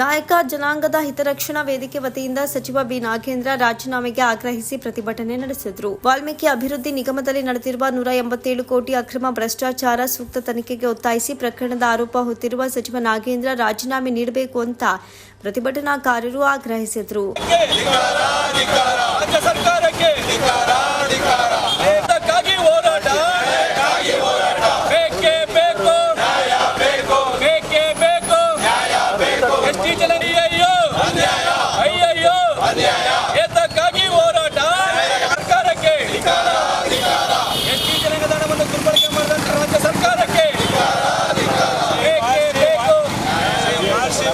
ನಾಯಕ ಜನಾಂಗದ ಹಿತರಕ್ಷಣಾ ವೇದಿಕೆ ವತಿಯಿಂದ ಸಚಿವ ಬಿ. ನಾಗೇಂದ್ರ ರಾಜೀನಾಮೆಗೆ ಆಗ್ರಹಿಸಿ ಪ್ರತಿಭಟನೆ ನಡೆಸಿದರು. ವಾಲ್ಮೀಕಿ ಅಭಿವೃದ್ಧಿ ನಿಗಮದಲ್ಲಿ ನಡೆದಿರುವ ನೂರ ಎಂಬತ್ತೇಳು ಕೋಟಿ ಅಕ್ರಮ ಭ್ರಷ್ಟಾಚಾರ ಸೂಕ್ತ ತನಿಖೆಗೆ ಒತ್ತಾಯಿಸಿ ಪ್ರಕರಣದ ಆರೋಪ ಹೊತ್ತಿರುವ ಸಚಿವ ನಾಗೇಂದ್ರ ರಾಜೀನಾಮೆ ನೀಡಬೇಕು ಅಂತ ಪ್ರತಿಭಟನಾಕಾರರು ಆಗ್ರಹಿಸಿದರು. ಅಯ್ಯಯ್ಯೋ ಅಯ್ಯಯ್ಯೋ. ಏತಕ್ಕಾಗಿ ಹೋರಾಟ. ಸರ್ಕಾರಕ್ಕೆ. ಎಷ್ಟಿ ಜನಾಂಗದ ಹಣವನ್ನು ದುರ್ಬಳಕೆ ಮಾಡಿದಂತ ರಾಜ್ಯ ಸರ್ಕಾರಕ್ಕೆ.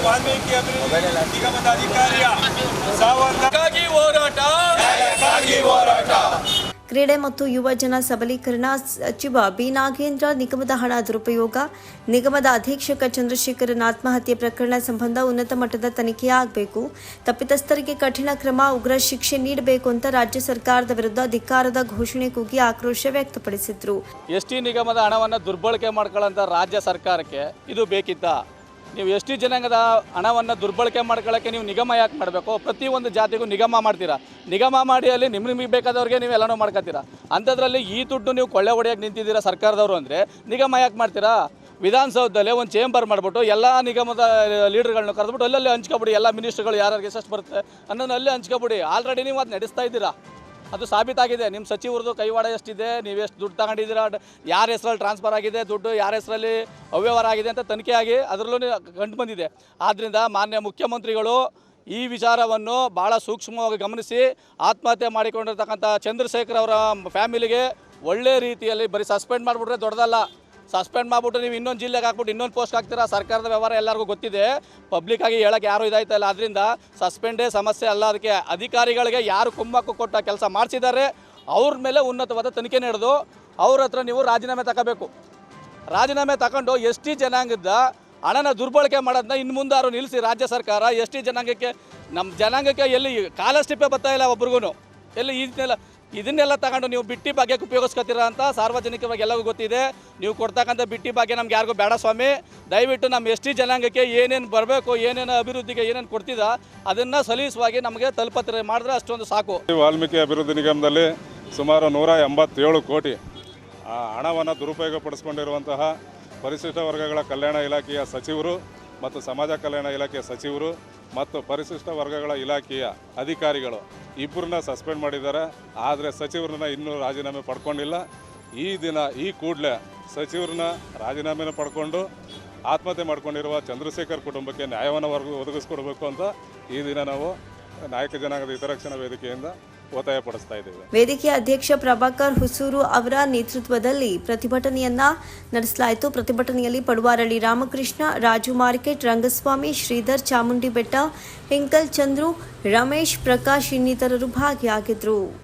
ವಾಲ್ಮೀಕಿ ಅಭಿವೃದ್ಧಿ ನಿಗಮದ ಅಧಿಕಾರಿಯ ಹೋರಾಟ ಹೋರಾಟ. ಕ್ರೀಡೆ ಮತ್ತು ಯುವಜನ ಸಬಲೀಕರಣ ಸಚಿವ ಬಿ ನಾಗೇಂದ್ರ, ನಿಗಮದ ಹಣ ದುರುಪಯೋಗ, ನಿಗಮದ ಅಧೀಕ್ಷಕ ಚಂದ್ರಶೇಖರನ್ ಆತ್ಮಹತ್ಯೆ ಪ್ರಕರಣ ಸಂಬಂಧ ಉನ್ನತ ಮಟ್ಟದ ತನಿಖೆ ಆಗಬೇಕು. ತಪ್ಪಿತಸ್ಥರಿಗೆ ಕಠಿಣ ಕ್ರಮ, ಉಗ್ರ ಶಿಕ್ಷೆ ನೀಡಬೇಕು ಅಂತ ರಾಜ್ಯ ಸರ್ಕಾರದ ವಿರುದ್ಧ ಧಿಕ್ಕಾರದ ಘೋಷಣೆ ಕೂಗಿ ಆಕ್ರೋಶ ವ್ಯಕ್ತಪಡಿಸಿದ್ರು. ಎಸ್ ಟಿ ನಿಗಮದ ಹಣವನ್ನು ದುರ್ಬಳಕೆ ಮಾಡ್ಕೊಳ್ಳೋಂಥ ರಾಜ್ಯ ಸರ್ಕಾರಕ್ಕೆ ಇದು ಬೇಕಿತ್ತ? ನೀವು ಎಸ್ ಟಿ ಜನಾಂಗದ ಹಣವನ್ನು ದುರ್ಬಳಕೆ ಮಾಡ್ಕೊಳ್ಳೋಕ್ಕೆ ನೀವು ನಿಗಮ ಯಾಕೆ ಮಾಡಬೇಕು? ಪ್ರತಿಯೊಂದು ಜಾತಿಗೂ ನಿಗಮ ಮಾಡ್ತೀರಾ? ನಿಗಮ ಮಾಡಿ ಅಲ್ಲಿ ನಿಮ್ಮ ನಿಮಗೆ ಬೇಕಾದವ್ರಿಗೆ ನೀವು ಎಲ್ಲನೂ ಮಾಡ್ಕೊತೀರಾ? ಅಂಥದ್ರಲ್ಲಿ ಈ ದುಡ್ಡು ನೀವು ಕೊಳ್ಳೆ ಹೊಡೆಯೋಕೆ ನಿಂತಿದ್ದೀರಾ ಸರ್ಕಾರದವರು ಅಂದರೆ ನಿಗಮ ಯಾಕೆ ಮಾಡ್ತೀರಾ? ವಿಧಾನಸೌಧದಲ್ಲಿ ಒಂದು ಚೇಂಬರ್ ಮಾಡಿಬಿಟ್ಟು ಎಲ್ಲ ನಿಗಮದ ಲೀಡರ್ಗಳನ್ನ ಕರೆದ್ಬಿಟ್ಟು ಅಲ್ಲಲ್ಲಿ ಹಂಚ್ಕೊಬಿಡಿ, ಎಲ್ಲ ಮಿನಿಸ್ಟ್ರುಗಳು ಯಾರ್ಯಾರಿಗೆ ಎಷ್ಟು ಬರುತ್ತೆ ಅನ್ನೋದು ಅಲ್ಲೇ ಹಂಚ್ಕೊಬಿಡಿ. ಆಲ್ರೆಡಿ ನೀವು ಅದು ನಡೆಸ್ತಾ ಇದ್ದೀರಾ? ಅದು ಸಾಬೀತಾಗಿದೆ. ನಿಮ್ಮ ಸಚಿವರದು ಕೈವಾಡ ಎಷ್ಟಿದೆ? ನೀವು ಎಷ್ಟು ದುಡ್ಡು ತಗೊಂಡಿದ್ದೀರಾ? ಯಾರ ಹೆಸರಲ್ಲಿ ಟ್ರಾನ್ಸ್ಫರ್ ಆಗಿದೆ ದುಡ್ಡು? ಯಾರ ಹೆಸರಲ್ಲಿ ಅವ್ಯವಹಾರ ಆಗಿದೆ ಅಂತ ತನಿಖೆ ಅದರಲ್ಲೂ ಕಂಡು ಬಂದಿದೆ. ಆದ್ದರಿಂದ ಮಾನ್ಯ ಮುಖ್ಯಮಂತ್ರಿಗಳು ಈ ವಿಚಾರವನ್ನು ಭಾಳ ಸೂಕ್ಷ್ಮವಾಗಿ ಗಮನಿಸಿ ಆತ್ಮಹತ್ಯೆ ಮಾಡಿಕೊಂಡಿರ್ತಕ್ಕಂಥ ಚಂದ್ರಶೇಖರ್ ಅವರ ಫ್ಯಾಮಿಲಿಗೆ ಒಳ್ಳೆ ರೀತಿಯಲ್ಲಿ ಬರೀ ಸಸ್ಪೆಂಡ್ ಮಾಡಿಬಿಟ್ರೆ ದೊಡ್ಡದಲ್ಲ. ಸಸ್ಪೆಂಡ್ ಮಾಡಿಬಿಟ್ಟು ನೀವು ಇನ್ನೊಂದು ಜಿಲ್ಲೆಗೆ ಹಾಕ್ಬಿಟ್ಟು ಇನ್ನೊಂದು ಪೋಸ್ಟ್ ಹಾಕ್ತೀರಾ? ಸರ್ಕಾರದ ವ್ಯವಹಾರ ಎಲ್ಲರಿಗೂ ಗೊತ್ತಿದೆ. ಪಬ್ಲಿಕ್ ಆಗಿ ಹೇಳಕ್ಕೆ ಯಾರು ಇದಾಯ್ತಲ್ಲ ಅದರಿಂದ ಸಸ್ಪೆಂಡೇ ಸಮಸ್ಯೆ ಅಲ್ಲ. ಅದಕ್ಕೆ ಅಧಿಕಾರಿಗಳಿಗೆ ಯಾರು ಕುಮ್ಮಕ್ಕು ಕೊಟ್ಟ ಕೆಲಸ ಮಾಡಿಸಿದ್ದಾರೆ, ಅವ್ರ ಮೇಲೆ ಉನ್ನತವಾದ ತನಿಖೆ ನಡೆದು ಅವ್ರ ಹತ್ರ ನೀವು ರಾಜೀನಾಮೆ ತಗೋಬೇಕು ರಾಜೀನಾಮೆ ತಗೊಂಡು ಎಸ್ ಟಿ ಜನಾಂಗದ ಹಣನ ದುರ್ಬಳಕೆ ಮಾಡೋದನ್ನ ಇನ್ನು ಮುಂದಾರು ನಿಲ್ಲಿಸಿ ರಾಜ್ಯ ಸರ್ಕಾರ. ಎಸ್ ಟಿ ಜನಾಂಗಕ್ಕೆ ನಮ್ಮ ಜನಾಂಗಕ್ಕೆ ಎಲ್ಲಿ ಕಾಲಸ್ಟಿಪ್ಪೆ ಬರ್ತಾ ಇಲ್ಲ ಒಬ್ರಿಗೂ ಎಲ್ಲಿ ಇದನ್ನೆಲ್ಲ ಇದನ್ನೆಲ್ಲ ತಗೊಂಡು ನೀವು ಬಿಟ್ಟಿ ಭಾಗ್ಯಕ್ಕೆ ಉಪಯೋಗಿಸ್ಕೊತೀರ ಅಂತ ಸಾರ್ವಜನಿಕವಾಗಿ ಎಲ್ಲವೂ ಗೊತ್ತಿದೆ. ನೀವು ಕೊಡ್ತಕ್ಕಂಥ ಬಿಟ್ಟಿ ಭಾಗ್ಯ ನಮ್ಗೆ ಯಾರಿಗೂ ಬೇಡ ಸ್ವಾಮಿ. ದಯವಿಟ್ಟು ನಮ್ಮ ಎಸ್ ಟಿ ಜನಾಂಗಕ್ಕೆ ಏನೇನು ಬರಬೇಕು, ಏನೇನು ಅಭಿವೃದ್ಧಿಗೆ ಏನೇನು ಕೊಡ್ತಿದ, ಅದನ್ನು ಸಲೀಸವಾಗಿ ನಮಗೆ ತಲುಪತ್ರೆ ಮಾಡಿದ್ರೆ ಅಷ್ಟೊಂದು ಸಾಕು. ವಾಲ್ಮೀಕಿ ಅಭಿವೃದ್ಧಿ ನಿಗಮದಲ್ಲಿ ಸುಮಾರು ನೂರ ಎಂಬತ್ತೇಳು ಕೋಟಿ ಆ ಹಣವನ್ನು ದುರುಪಯೋಗಪಡಿಸಿಕೊಂಡಿರುವಂತಹ ಪರಿಶಿಷ್ಟ ವರ್ಗಗಳ ಕಲ್ಯಾಣ ಇಲಾಖೆಯ ಸಚಿವರು ಮತ್ತು ಸಮಾಜ ಕಲ್ಯಾಣ ಇಲಾಖೆಯ ಸಚಿವರು ಮತ್ತು ಪರಿಶಿಷ್ಟ ವರ್ಗಗಳ ಇಲಾಖೆಯ ಅಧಿಕಾರಿಗಳು ಇಬ್ಬರನ್ನ ಸಸ್ಪೆಂಡ್ ಮಾಡಿದ್ದಾರೆ. ಆದರೆ ಸಚಿವರನ್ನ ಇನ್ನೂ ರಾಜೀನಾಮೆ ಪಡ್ಕೊಂಡಿಲ್ಲ. ಈ ದಿನ ಈ ಕೂಡಲೇ ಸಚಿವರನ್ನ ರಾಜೀನಾಮೆನ ಪಡ್ಕೊಂಡು ಆತ್ಮಹತ್ಯೆ ಮಾಡ್ಕೊಂಡಿರುವ ಚಂದ್ರಶೇಖರ್ ಕುಟುಂಬಕ್ಕೆ ನ್ಯಾಯವನ್ನು ಒದಗಿಸ್ಕೊಡ್ಬೇಕು ಅಂತ ಈ ದಿನ ನಾವು ನಾಯಕ ಜನಾಂಗದ ಹಿತರಕ್ಷಣಾ ವೇದಿಕೆಯಿಂದ ಒತ್ತಾಯ ಪಡಿಸ್ತಾ ಇದ್ದೇವೆ. ವೇದಿಕೆಯ ಅಧ್ಯಕ್ಷ ಪ್ರಭಾಕರ್ ಹುಸೂರು ಅವರ ನೇತೃತ್ವದಲ್ಲಿ ಪ್ರತಿಭಟನೆಯನ್ನ ನಡೆಸಲಾಯಿತು. ಪ್ರತಿಭಟನೆಯಲ್ಲಿ ಪಡುವಾರಳ್ಳಿ ರಾಮಕೃಷ್ಣ, ರಾಜು ಮಾರ್ಕೆಟ್, ರಂಗಸ್ವಾಮಿ, ಶ್ರೀಧರ್ ಚಾಮುಂಡಿ ಬೆಟ್ಟ ಹಿಂಕಲ್ ಚಂದ್ರು, ರಮೇಶ್ ಪ್ರಕಾಶ್ ಇನ್ನಿತರರು ಭಾಗಿಯಾಗಿದ್ದರು